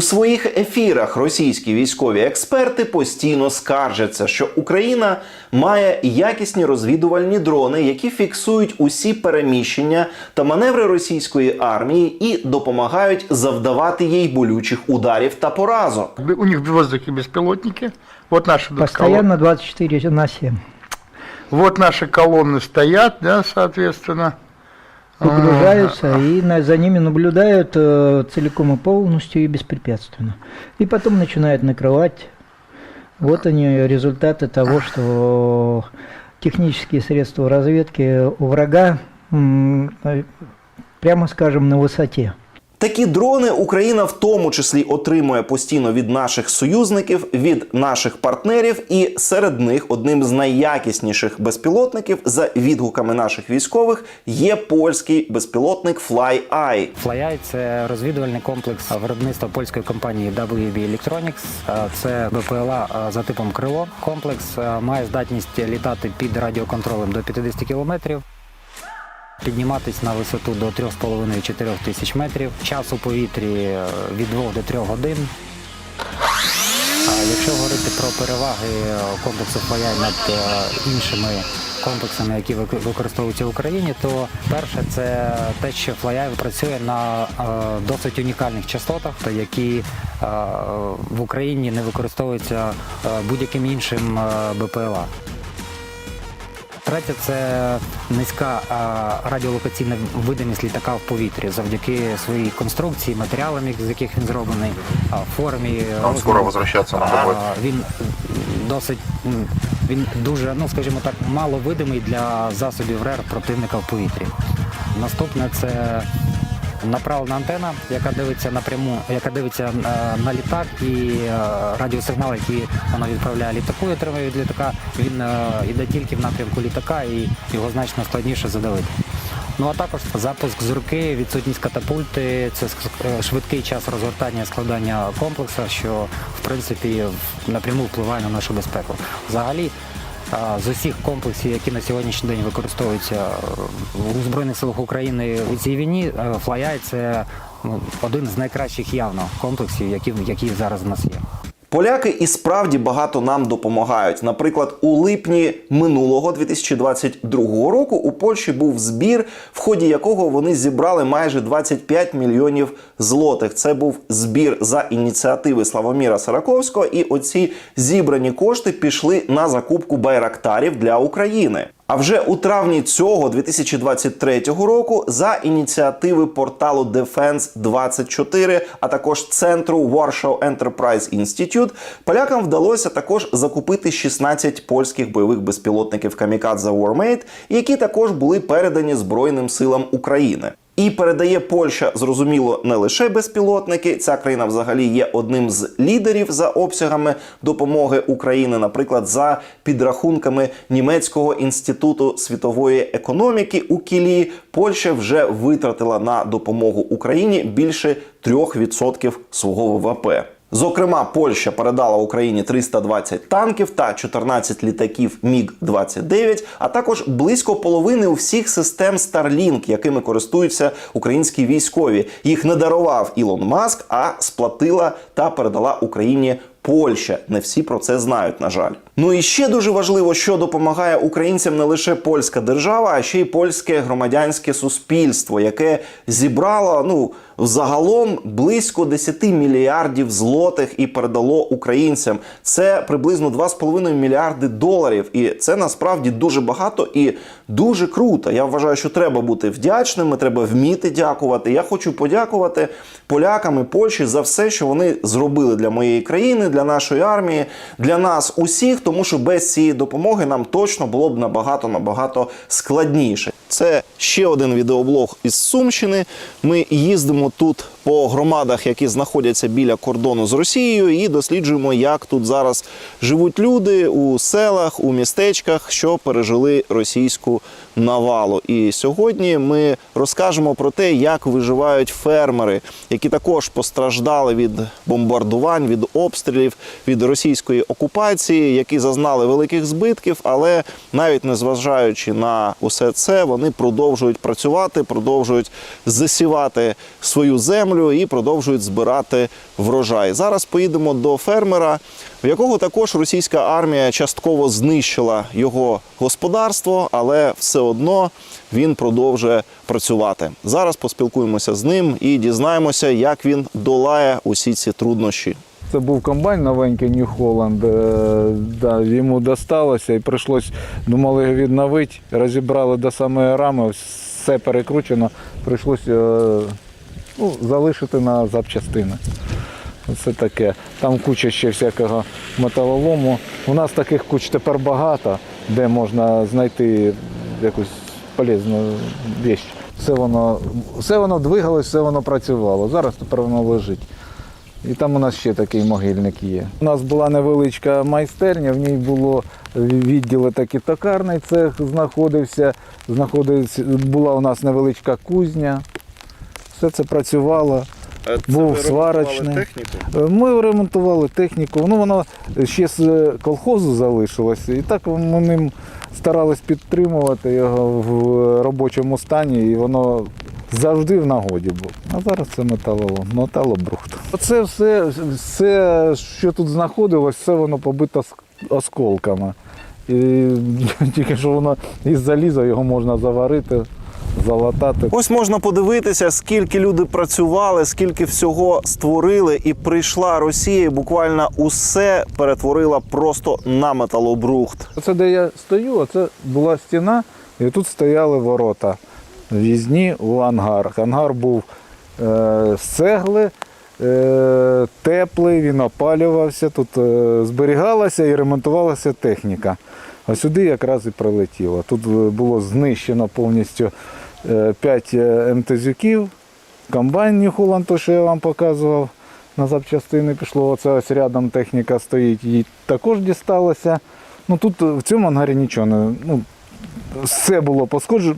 У своїх ефірах російські військові експерти постійно скаржаться, що Україна має якісні розвідувальні дрони, які фіксують усі переміщення та маневри російської армії і допомагають завдавати їй болючих ударів та поразок. У них в воздухе беспилотники. Вот наши тут Постоянно 24 на 7. Вот наши колонны стоят, да, соответственно. Выгружаются и на- за ними наблюдают э, целиком и полностью и беспрепятственно. И потом начинают накрывать. Вот они результаты того, что технические средства разведки у врага, э, прямо скажем, на высоте. Такі дрони Україна в тому числі отримує постійно від наших союзників, від наших партнерів, і серед них одним з найякісніших безпілотників за відгуками наших військових є польський безпілотник FlyEye. FlyEye – це розвідувальний комплекс виробництва польської компанії WB Electronics. Це БПЛА за типом крило. Комплекс має здатність літати під радіоконтролем до 50 кілометрів. Підніматись на висоту до 3,5-4 тисяч метрів. Час у повітрі е, від 2 до 3 годин. А Якщо говорити про переваги е, комплексу FlyEye над е, іншими комплексами, які використовуються в Україні, то перше це те, що FlyEye працює на досить унікальних частотах, та які в Україні не використовуються будь-яким іншим БПЛА. Третє це низька радіолокаційна видимість літака в повітрі завдяки своїй конструкції, матеріалам, з яких він зроблений, формі. Он скоро возвращаться на А. Він досить він дуже, ну скажімо так, мало видимий для засобів РЕР противника в повітрі. Наступне це направлена антена, яка дивиться напряму, яка дивиться е, на літак, і е, радіосигнал, який вона відправляє літаку, і отримує від літака, він е, йде тільки в напрямку літака, і його значно складніше задавити. Ну а також запуск з руки, відсутність катапульти, це швидкий час розгортання і складання комплексу, що в принципі напряму впливає на нашу безпеку. Взагалі, з усіх комплексів, які на сьогоднішній день використовуються е, у Збройних силах України у цій війні, ФЛАЯЙ – це ну, один з найкращих явно комплексів, які, які зараз в нас є. Поляки і справді багато нам допомагають. Наприклад, у липні минулого 2022 року у Польщі був збір, в ході якого вони зібрали майже 25 мільйонів злотих. Це був збір за ініціативи Славоміра Сараковського, і оці зібрані кошти пішли на закупку байрактарів для України. А вже у травні цього 2023 року за ініціативи порталу Defense 24, а також центру Warsaw Enterprise Institute, полякам вдалося також закупити 16 польських бойових безпілотників камікадза Warmate, які також були передані Збройним силам України. І передає Польща, зрозуміло, не лише безпілотники. Ця країна взагалі є одним з лідерів за обсягами допомоги України, наприклад, за підрахунками німецького інституту світової економіки у Кілії. Польща вже витратила на допомогу Україні більше 3% свого ВВП. Зокрема, Польща передала Україні 320 танків та 14 літаків Міг-29, а також близько половини всіх систем Starlink, якими користуються українські військові. Їх не дарував Ілон Маск, а сплатила та передала Україні Польща. Не всі про це знають, на жаль. Ну і ще дуже важливо, що допомагає українцям не лише польська держава, а ще й польське громадянське суспільство, яке зібрало ну загалом близько 10 мільярдів злотих і передало українцям. Це приблизно 2,5 мільярди доларів. І це насправді дуже багато і дуже круто. Я вважаю, що треба бути вдячними, треба вміти дякувати. Я хочу подякувати полякам і Польщі за все, що вони зробили для моєї країни, для нашої армії, для нас усіх, тому що без цієї допомоги нам точно було б набагато набагато складніше. Це ще один відеоблог із Сумщини. Ми їздимо тут по громадах, які знаходяться біля кордону з Росією, і досліджуємо, як тут зараз живуть люди у селах, у містечках, що пережили російську навалу. І сьогодні ми розкажемо про те, як виживають фермери, які також постраждали від бомбардувань, від обстрілів, від російської окупації, які зазнали великих збитків, але навіть незважаючи на усе це, вони продовжують працювати, продовжують засівати свою землю і продовжують збирати врожай. Зараз поїдемо до фермера, в якого також російська армія частково знищила його господарство, але все одно він продовжує працювати. Зараз поспілкуємося з ним і дізнаємося, як він долає усі ці труднощі. Це був комбайн новенький New Holland. е, Да, йому досталося і прийшлось, думали відновити, розібрали до самої рами, все перекручено, прийшлось е, ну, залишити на запчастини. Це таке. Там куча ще всякого металолому. У нас таких куч тепер багато, де можна знайти якусь полезну річ. Все воно, все воно двигалось, все воно працювало. Зараз тепер воно лежить. І там у нас ще такий могильник є. У нас була невеличка майстерня, в ній було відділи такий токарний цех знаходився, знаходився, була у нас невеличка кузня. Все це працювало. Був сварочний. Е, Ми ремонтували техніку. Ну, воно ще з е, колхозу залишилося. І так ми ним старались підтримувати його в робочому стані, і воно завжди в нагоді було. А зараз це металолом, металобрухт. Оце все, все, що тут знаходилось, все воно побито осколками. І тільки що воно із заліза його можна заварити, залатати. Ось можна подивитися, скільки люди працювали, скільки всього створили, і прийшла Росія, і буквально усе перетворила просто на металобрухт. Оце де я стою, оце була стіна, і тут стояли ворота в'їзні у ангар. Ангар був е, з цегли, е, теплий, він опалювався, тут е, зберігалася і ремонтувалася техніка. А сюди якраз і прилетіло. Тут е, було знищено повністю 5 МТЗюків, комбайн New Holland, то, що я вам показував. На запчастини пішло. Оце ось рядом техніка стоїть, їй також дісталося. Ну тут е, в цьому ангарі нічого не. Ну, все було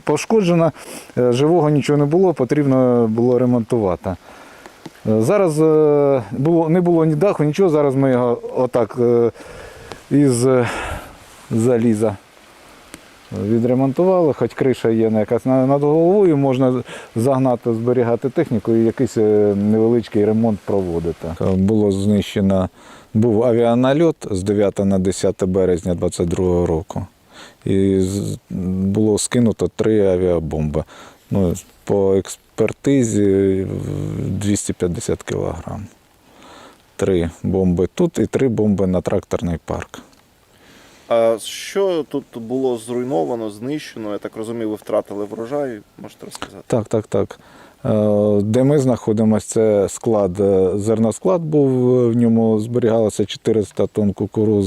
пошкоджено, е, живого нічого не було, потрібно було ремонтувати. Е, Зараз е, було, не було ні даху, нічого, зараз ми його отак е, із е, заліза відремонтували, хоч криша є якась над головою, можна загнати, зберігати техніку і якийсь е, невеличкий ремонт проводити. Було знищено, був авіанальот з 9 на 10 березня 2022 року. І було скинуто три авіабомби. Ну, по експертизі 250 кілограм. Три бомби тут і три бомби на тракторний парк. А що тут було зруйновано, знищено? Я так розумію, ви втратили врожай. Можете розказати? Так, так, так. Е, Де ми знаходимося, це склад, е, зерносклад був, в ньому зберігалося 400 тонн кукурузи.